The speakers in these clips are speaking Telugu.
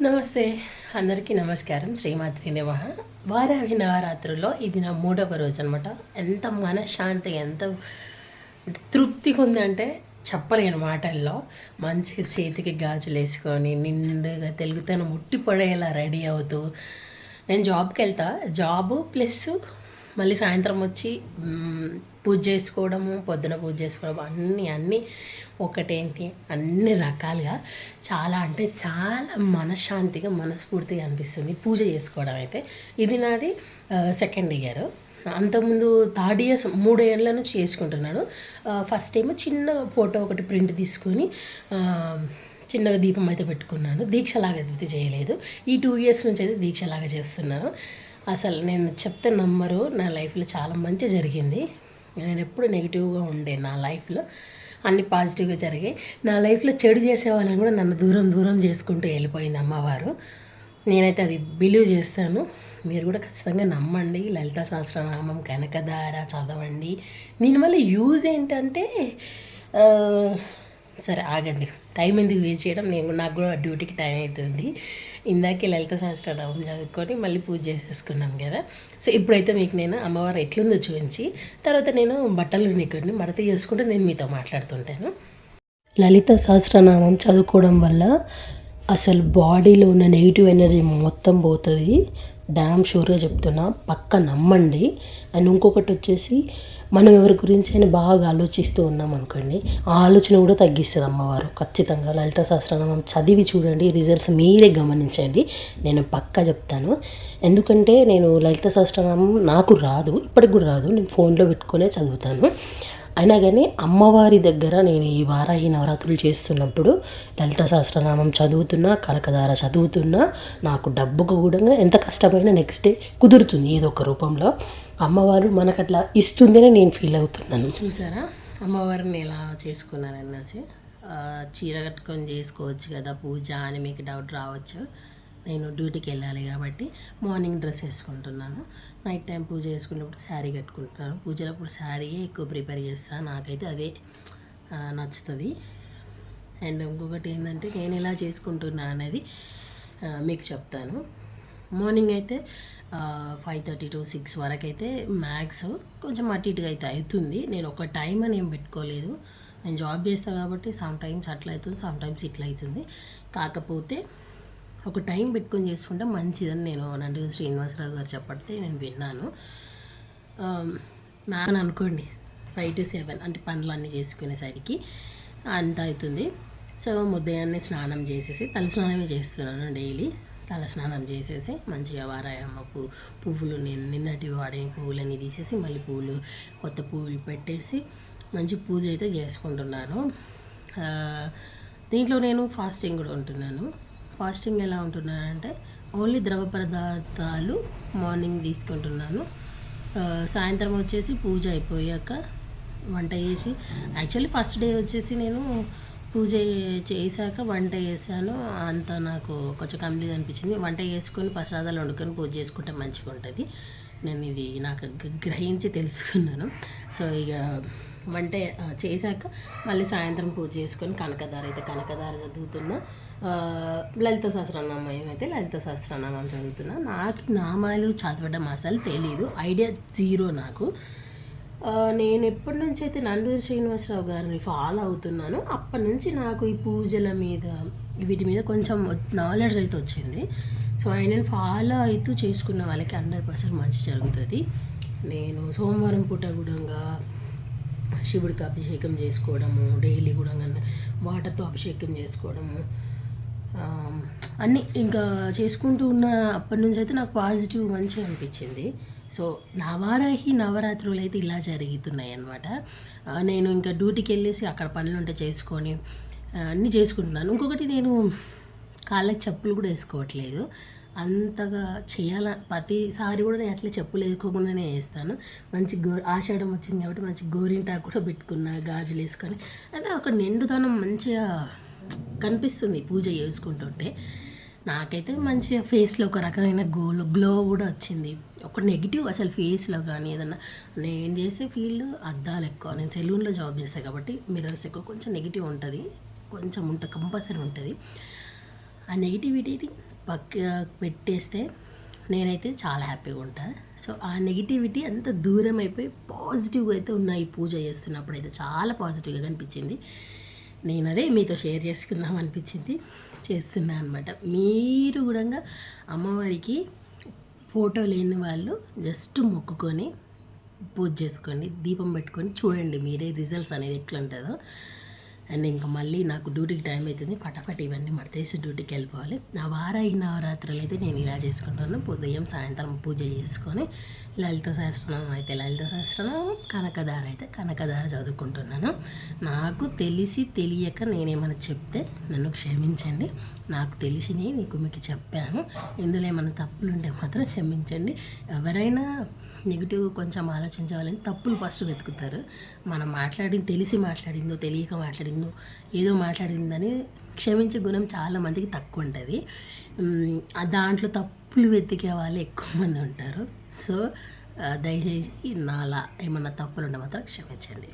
నమస్తే అందరికీ నమస్కారం. శ్రీమాత్రి నివహ వారాహి నవరాత్రుల్లో ఇది నా మూడవ రోజు అనమాట ఎంత మనశ్శాంతి ఎంత తృప్తిగా ఉందంటే చెప్పలేను మాటల్లో మంచిగా చేతికి గాజులు వేసుకొని నిండుగా తెలుగుతనం ముట్టి పడేలా రెడీ అవుతూ నేను జాబ్కి వెళ్తా జాబు ప్లస్ మళ్ళీ సాయంత్రం వచ్చి పూజ చేసుకోవడము పొద్దున పూజ చేసుకోవడం అన్నీ అన్నీ ఒకటేంటి? అన్ని రకాలుగా చాలా అంటే చాలా మనశ్శాంతిగా మనస్ఫూర్తిగా అనిపిస్తుంది పూజ చేసుకోవడం అయితే. ఇది నాది సెకండ్ ఇయర్ అంతకుముందు థర్డ్ ఇయర్స్ మూడు నుంచి చేసుకుంటున్నాను. ఫస్ట్ ఏమో చిన్న ఫోటో ఒకటి ప్రింట్ తీసుకొని చిన్నగా దీపం అయితే పెట్టుకున్నాను. దీక్షలాగా అయితే చేయలేదు. ఈ టూ ఇయర్స్ నుంచి అయితే దీక్షలాగా చేస్తున్నాను. అసలు నేను చెప్తే నమ్మరు. నా లైఫ్లో చాలా మంచి జరిగింది. నేను ఎప్పుడు నెగిటివ్గా ఉండే నా లైఫ్లో అన్ని పాజిటివ్గా జరిగాయి. నా లైఫ్లో చెడు చేసే వాళ్ళని కూడా నన్ను దూరం దూరం చేసుకుంటూ వెళ్ళిపోయింది అమ్మవారు. నేనైతే అది బిలీవ్ చేస్తాను. మీరు కూడా ఖచ్చితంగా నమ్మండి. లలిత సహస్రనామం కనకధార చదవండి. దీనివల్ల యూజ్ ఏంటంటే సరే ఆగండి. టైం ఎందుకు వేస్ట్ చేయడం? నేను నాకు కూడా డ్యూటీకి టైం అవుతుంది. ఇందాకే లలిత సహస్రనామం చదువుకొని మళ్ళీ పూజ చేసేసుకున్నాను కదా. సో ఇప్పుడైతే మీకు నేను అమ్మవారు ఎట్లుందో చూపించి తర్వాత నేను బట్టలు నీకుని మడత చేసుకుంటూ నేను మీతో మాట్లాడుతుంటాను. లలిత సహస్రనామం చదువుకోవడం వల్ల అసలు బాడీలో ఉన్న నెగిటివ్ ఎనర్జీ మొత్తం పోతుంది. డ్యామ్ షూర్గా చెప్తున్నా పక్క నమ్మండి. అండ్ ఇంకొకటి వచ్చేసి మనం ఎవరి గురించి అయినా బాగా ఆలోచిస్తూ ఉన్నాం అనుకోండి ఆ ఆలోచన కూడా తగ్గిస్తుంది అమ్మవారు. ఖచ్చితంగా లలిత సహస్రనామం చదివి చూడండి రిజల్ట్స్ మీరే గమనించండి. నేను పక్కా చెప్తాను. ఎందుకంటే నేను లలిత సహస్రనామం నాకు రాదు ఇప్పటికి కూడా రాదు. నేను ఫోన్లో పెట్టుకునే చదువుతాను. అయినా కానీ అమ్మవారి దగ్గర నేను ఈ వారాహి నవరాత్రులు చేస్తున్నప్పుడు లలిత సహస్రనామం చదువుతున్నా కనకదార చదువుతున్నా నాకు డబ్బుకు కూడా ఎంత కష్టమైనా నెక్స్ట్ డే కుదురుతుంది ఏదో ఒక రూపంలో. అమ్మవారు మనకు అట్లా ఇస్తుందనే నేను ఫీల్ అవుతున్నాను. చూసారా? అమ్మవారిని ఎలా చేసుకున్నారనేసి చీర కట్టుకొని చేసుకోవచ్చు కదా పూజ అని మీకు డౌట్ రావచ్చు. నేను డ్యూటీకి వెళ్ళాలి కాబట్టి మార్నింగ్ డ్రెస్ వేసుకుంటున్నాను. నైట్ టైం పూజ చేసుకున్నప్పుడు శారీ కట్టుకుంటున్నాను. పూజలప్పుడు శారీయే ఎక్కువ ప్రిపేర్ చేస్తాను నాకైతే అదే నచ్చుతుంది. అండ్ ఇంకొకటి ఏంటంటే నేను ఎలా చేసుకుంటున్నా అనేది మీకు చెప్తాను. మార్నింగ్ అయితే ఫైవ్ థర్టీ టు సిక్స్ వరకు అయితే మ్యాక్స్ కొంచెం అటు ఇటుగా అయితే అవుతుంది. నేను ఒక టైం అని ఏం పెట్టుకోలేదు. నేను జాబ్ చేస్తాను కాబట్టి సమ్ టైమ్స్ అట్లా అవుతుంది సమ్ టైమ్స్ ఇట్లా అవుతుంది. కాకపోతే ఒక టైం పెట్టుకొని చేసుకుంటే మంచిదని నేను నంది శ్రీనివాసరావు గారు చెప్పడితే నేను విన్నాను. మ్యాన్ అనుకోండి ఫైవ్ టు సెవెన్ అంటే పనులు అన్నీ చేసుకునేసరికి అంత అవుతుంది. సో ఉదయాన్నే స్నానం చేసేసి తల స్నానమే చేస్తున్నాను డైలీ. తల స్నానం చేసేసి మంచిగా వారాయమ్మ పువ్వు పువ్వులు నేను నిన్నటి వాడిన పువ్వులన్నీ తీసేసి మళ్ళీ పువ్వులు కొత్త పువ్వులు పెట్టేసి మంచి పూజ అయితే చేసుకుంటున్నాను. దీంట్లో నేను ఫాస్టింగ్ కూడా ఉంటున్నాను. ఫాస్టింగ్ ఎలా ఉంటున్నానంటే ఓన్లీ ద్రవ పదార్థాలు మార్నింగ్ తీసుకుంటున్నాను. సాయంత్రం వచ్చేసి పూజ అయిపోయాక వంట చేసి యాక్చువల్లీ ఫస్ట్ డే వచ్చేసి నేను పూజ చేశాక వంట చేశాను. అంత నాకు కొంచెం కంప్లీట్ అనిపించింది. వంట చేసుకొని ప్రసాదాలు వండుకొని పూజ చేసుకుంటే మంచిగా ఉంటుంది నేను ఇది నాకు గ- గ్రహించి తెలుసుకున్నాను. సో ఇక వంట చేశాక మళ్ళీ సాయంత్రం పూజ చేసుకొని కనకదార అయితే కనకదార చదువుతున్నా. లలిత సహస్రనామం అయితే లలిత సహస్రనామం చదువుతున్నా. నాకు నామాలు చదవడం అసలు తెలీదు. ఐడియా జీరో నాకు. నేను ఎప్పటి నుంచి అయితే నండూరి శ్రీనివాసరావు గారిని ఫాలో అవుతున్నాను అప్పటి నుంచి నాకు ఈ పూజల మీద వీటి మీద కొంచెం నాలెడ్జ్ అయితే వచ్చింది. సో ఆయనని ఫాలో అవుతూ చేసుకున్న వాళ్ళకి హండ్రెడ్ పర్సెంట్ మంచి జరుగుతుంది. నేను సోమవారం పూట కూడా శివుడికి అభిషేకం చేసుకోవడము డైలీ కూడా వాటర్తో అభిషేకం చేసుకోవడము అన్నీ ఇంకా చేసుకుంటూ ఉన్న అప్పటి నుంచి అయితే నాకు పాజిటివ్ మంచిగా అనిపించింది. సో నవారాహి నవరాత్రులు అయితే ఇలా జరుగుతున్నాయి అనమాట నేను ఇంకా డ్యూటీకి వెళ్ళేసి అక్కడ పనులు ఉంటే చేసుకొని అన్నీ చేసుకుంటున్నాను. ఇంకొకటి నేను కాళ్ళకి చెప్పులు కూడా వేసుకోవట్లేదు. అంతగా చేయాల ప్రతిసారి కూడా నేను అట్లా చెప్పులు వేసుకోకుండానే వేస్తాను. మంచి గో ఆషాఢం వచ్చింది కాబట్టి మంచి గోరింటాకు కూడా పెట్టుకున్నా గాజులు వేసుకొని. అదే ఒక నిండుదనం మంచిగా కనిపిస్తుంది పూజ చేసుకుంటుంటే. నాకైతే మంచిగా ఫేస్లో ఒక రకమైన గోలో గ్లో కూడా వచ్చింది. ఒక నెగిటివ్ అసలు ఫేస్లో కానీ ఏదన్నా. నేను చేసే ఫీల్డ్ అద్దాలు ఎక్కువ. నేను సెలూన్లో జాబ్ చేస్తాను కాబట్టి మిర్రర్స్ ఎక్కువ. కొంచెం నెగిటివ్ ఉంటుంది. కొంచెం ఉంటుంది కంపల్సరీ ఉంటుంది. ఆ నెగిటివిటీని పక్క పెట్టేస్తే నేనైతే చాలా హ్యాపీగా ఉంటాను సో ఆ నెగిటివిటీ అంత దూరం అయిపోయి పాజిటివ్గా అయితే ఉన్న ఈ పూజ చేస్తున్నప్పుడు అయితే చాలా పాజిటివ్గా అనిపించింది నేను అదే మీతో షేర్ చేసుకుందాం అనిపించింది చేస్తున్నాను అనమాట మీరు కూడా అమ్మవారికి ఫోటో లేని వాళ్ళు జస్ట్ మొక్కుకొని పూజ చేసుకోండి దీపం పెట్టుకొని చూడండి మీరే రిజల్ట్స్ అనేది ఎట్లా ఉంటుందో అండ్ ఇంకా మళ్ళీ నాకు డ్యూటీకి టైం అవుతుంది పటాపట్ ఇవన్నీ మడతేసి డ్యూటీకి వెళ్ళిపోవాలి. నా వారాయి నవరాత్రులు అయితే నేను ఇలా చేసుకుంటాను. ఉదయం సాయంత్రం పూజ చేసుకొని లలిత సహస్రనామం అయితే లలిత సహస్రనామం కనకదార అయితే కనకదార చదువుకుంటున్నాను. నాకు తెలిసి తెలియక నేనేమైనా చెప్తే నన్ను క్షమించండి. నాకు తెలిసినవి మీకు మీకు చెప్పాను. ఇందులో ఏమైనా తప్పులు ఉంటే మాత్రం క్షమించండి. ఎవరైనా నెగిటివ్ కొంచెం ఆలోచించాలని తప్పులు ఫస్ట్ వెతుకుతారు. మనం మాట్లాడింది తెలిసి మాట్లాడిందో తెలియక మాట్లాడిందో ఏదో మాట్లాడిందని క్షమించే గుణం చాలా మందికి తక్కువ ఉంటుంది. దాంట్లో తప్పులు వెతికే వాళ్ళు ఎక్కువ మంది ఉంటారు. సో దయచేసి నాలా ఏమన్నా తప్పులు ఉంటే మాత్రం క్షమించండి.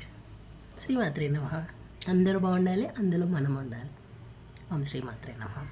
శ్రీమాత్రే నమ. అందరూ బాగుండాలి అందులో మనం ఉండాలి. ఓం శ్రీమాత్రే నమ.